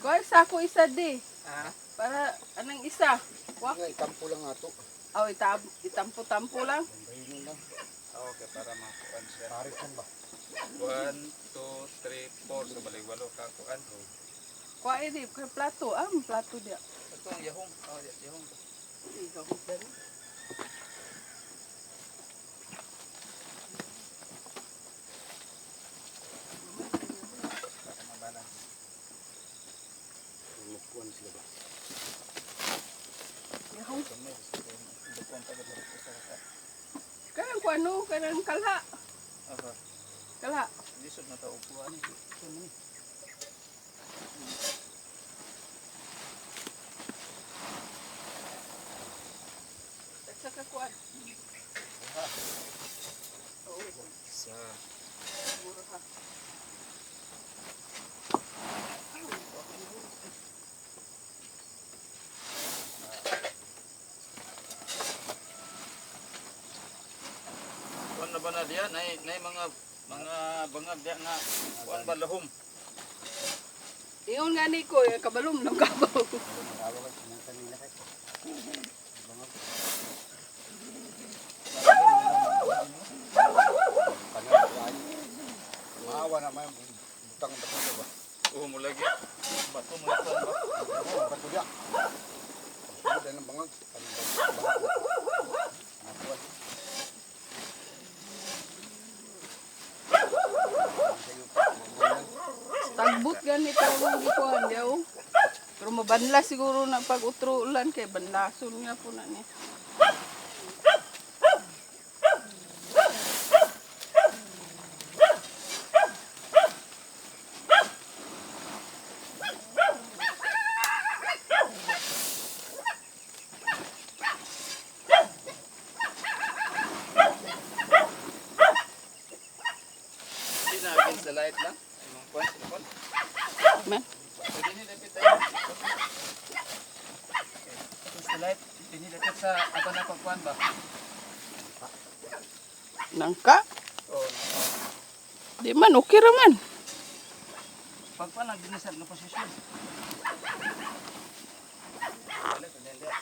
Kuha sa ako isa di. Ah, Para anong isa? Wak. Nga, itampo lang nga to. Oh, itam itampo-tampo lang. Lang. okay, para makuan siya. Paris lang ba? 1, 2, 3, 4. So, balik walo ka kuan. Kuha ini kay plato. Ah, plato dia. Ito yahong. Oh, y- yahong. Ikaw ko dali. Para mabalance. Lupuan sila ba? Yahong. So, may gusto ko. Hindi ko ang taga-balik ko sa kata. Kanang kuha no, kanang kalha. Okay. Kalha. Lisod na tao upuan. Ito mo ni. Sa ka kuha. Oo, Sa siguro ha. kuan na ba na diya? Nay, nay mga mga bangag diya nga kuan ba lahom. Iyon nga ni ko, kabalom ng kabaw. Tawag ka ng kanila kay. Bangag. Panagkuhan. Maawa naman yung butang ang bakit ba? Oo mo lagi. Bato mo ito ba? Oo, bato diya. Sunod na ng bangag. Anong bangag? Bangag. Nakuhan. Sa'yo, mabuhay. Tagbot ganito ang gikuhan diyaw. Mabanla siguro na pag utro ulan kay banlason nga po na ni. Hindi na against the light lang. Imong kuan sa kuan. Man. Pwede nila tayo. Against the light. Pinilapit sa aba na pagkuan ba? Nangka? Oo. Di man, okay raman. Pagkuan lang din sa posisyon. Wala, kanila.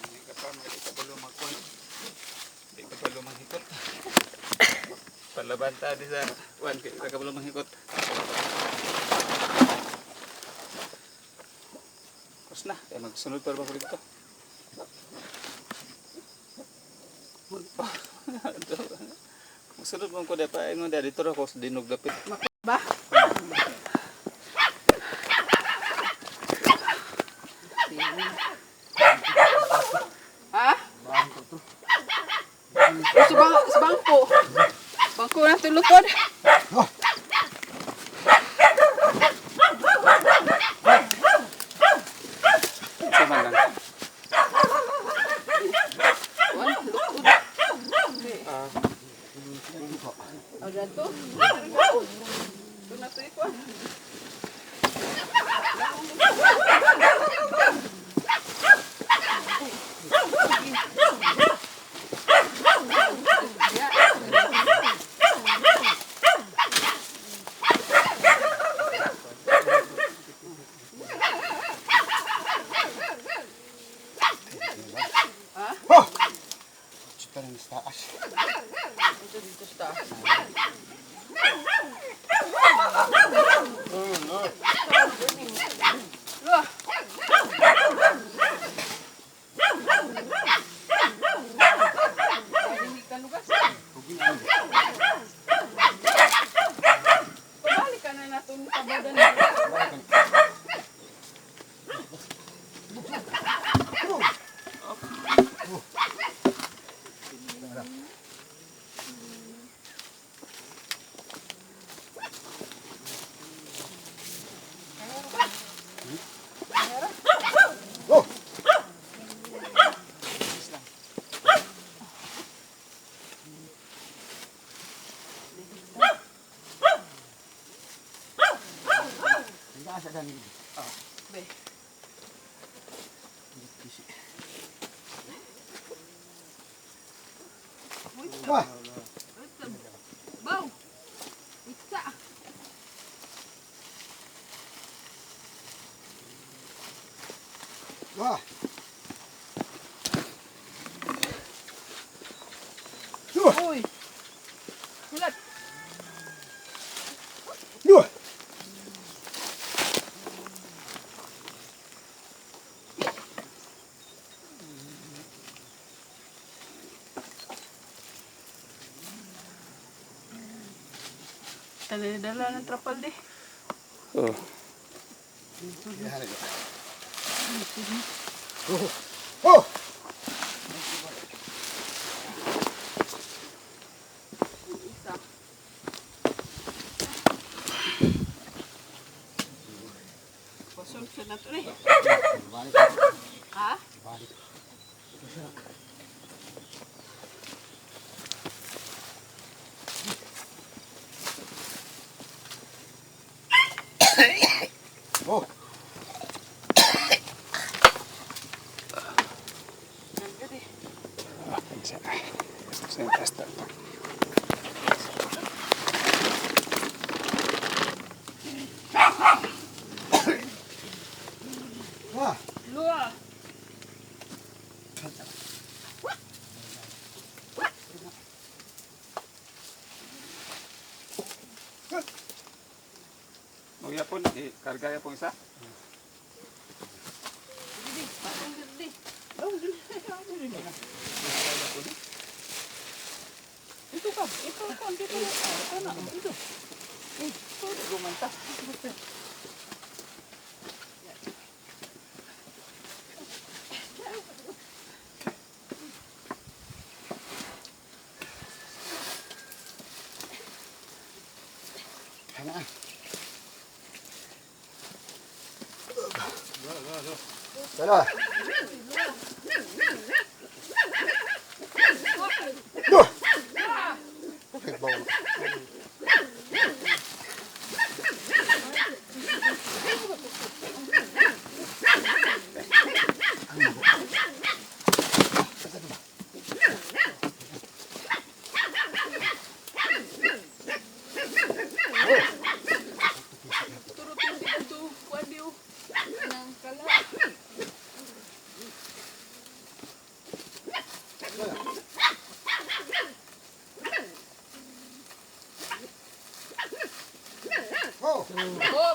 Hindi ka pa, hindi ka pa lumakon. Hindi ka pa lumangikot. Palaban ta di sa kuan kay ka pa lumangikot. Kus na, kaya magsunod pa ba ko dito? Magsunod mo ko pa, ingon dito ra ko dinog dapit. Ba? Ha? Bahan ko to. Sa, bang sa bangko. Bangko na tulutod. Oh, Sa man lang. Wan, lutod. Ah, Ada to. Ito na to ikuan. oh! Kita ng taas. Ito dito sa taas. Natin kabadan. Oh! What? Dala ng trapal di. oh. Oh! Oh! Isa. Pasol siya na to eh. Balik. Ha? Balik. Huwag po, ikargaya po isa. Di. Pasong di. Ito ka. Ito ka. Dito na. Ito na. Ito. Ito. Gumanta. Ah. Whoa.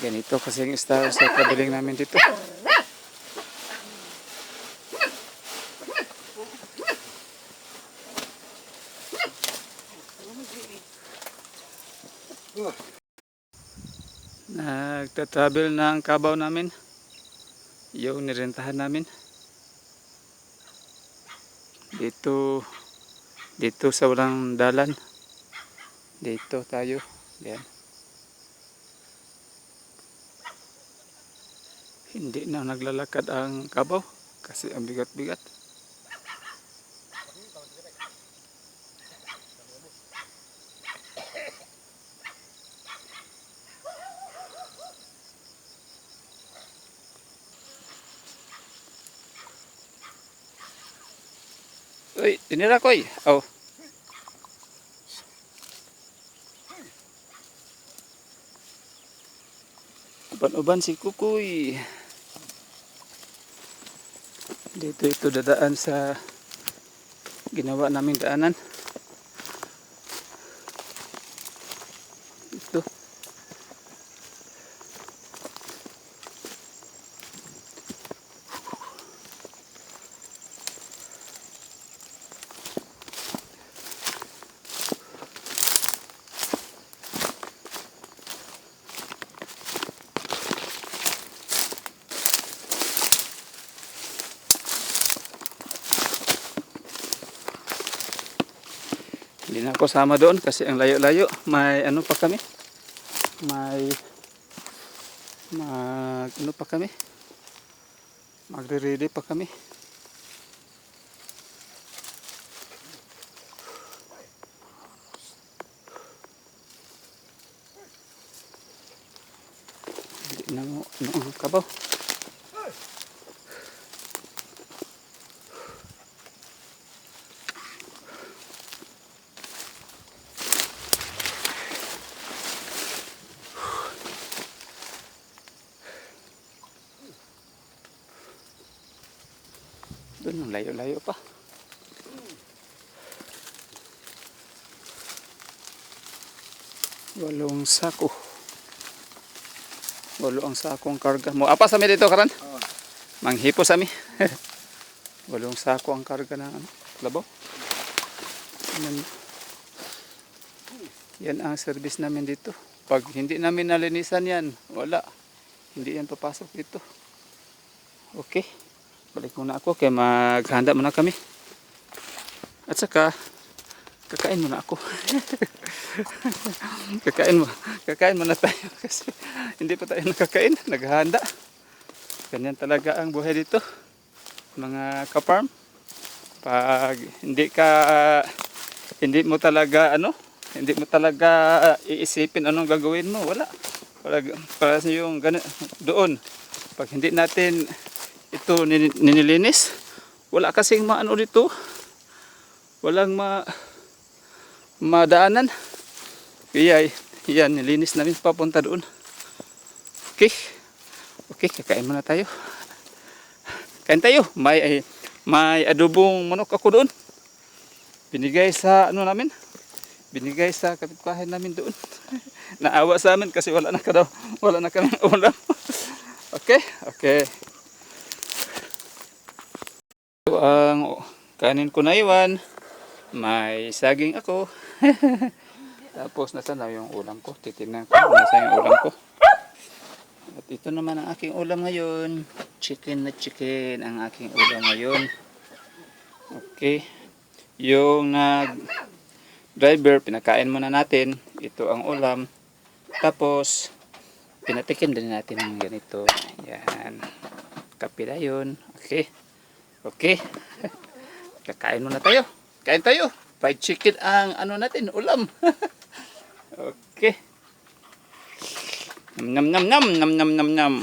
Ganito kasi ang style sa traveling namin dito. Nagta-travel na ang kabaw namin. Yung nirentahan namin. Dito, dito sa walang dalan. Dito tayo. Yan. Hindi na naglalakad ang kabaw kasi ang bigat-bigat. Uy, tinira ko eh. Oh. Uban-uban si Kukoy. Dito ito dadaan sa ginawa naming daanan. Hindi na ako sama doon kasi ang layo-layo. May ano pa kami? May mag ano pa kami? Magre-ready pa kami. Hindi na ano kabaw. Ang layo-layo pa. Walong sako. Walo ang sakong karga mo. Apa sa mi dito karan? Oo. Manghipo sa mi. Walong sako ang karga ng ano, labaw. Yan. Yan ang service namin dito. Pag hindi namin nalinisan yan, wala. Hindi yan papasok dito. Okay. Balik muna ako kaya maghanda muna kami. At saka, kakain muna ako. kakain mo. Kakain muna tayo kasi hindi pa tayo nakakain. Naghahanda. Ganyan talaga ang buhay dito. Mga ka-farm. Pag hindi ka hindi mo talaga ano, hindi mo talaga iisipin anong gagawin mo, wala. Para para sa yung gana, doon. Pag hindi natin ito nin- ninilinis, wala kasing maano dito. Walang ma madaanan. Kaya yan, nilinis namin papunta doon. Okay. Okay, kakain muna tayo. Kain tayo. May ay, may adobong manok ako doon. Binigay sa ano namin? Binigay sa kapitbahay namin doon. Naawa sa amin kasi wala na ka daw. Wala na kami ulam. okay? Okay. Ito ang kanin ko na iwan. May saging ako. Tapos nasa na yung ulam ko. Titignan ko nasa yung ulam ko. At ito naman ang aking ulam ngayon. Chicken na chicken ang aking ulam ngayon. Okay. Yung nag driver, pinakain muna natin. Ito ang ulam. Tapos, pinatikim din natin ng ganito. Yan. Kape yun. Okay. Okay. Kakain muna tayo. Kain tayo. Fried chicken ang ano natin, ulam. okay. Nam nam nam nam nam nam nam nam.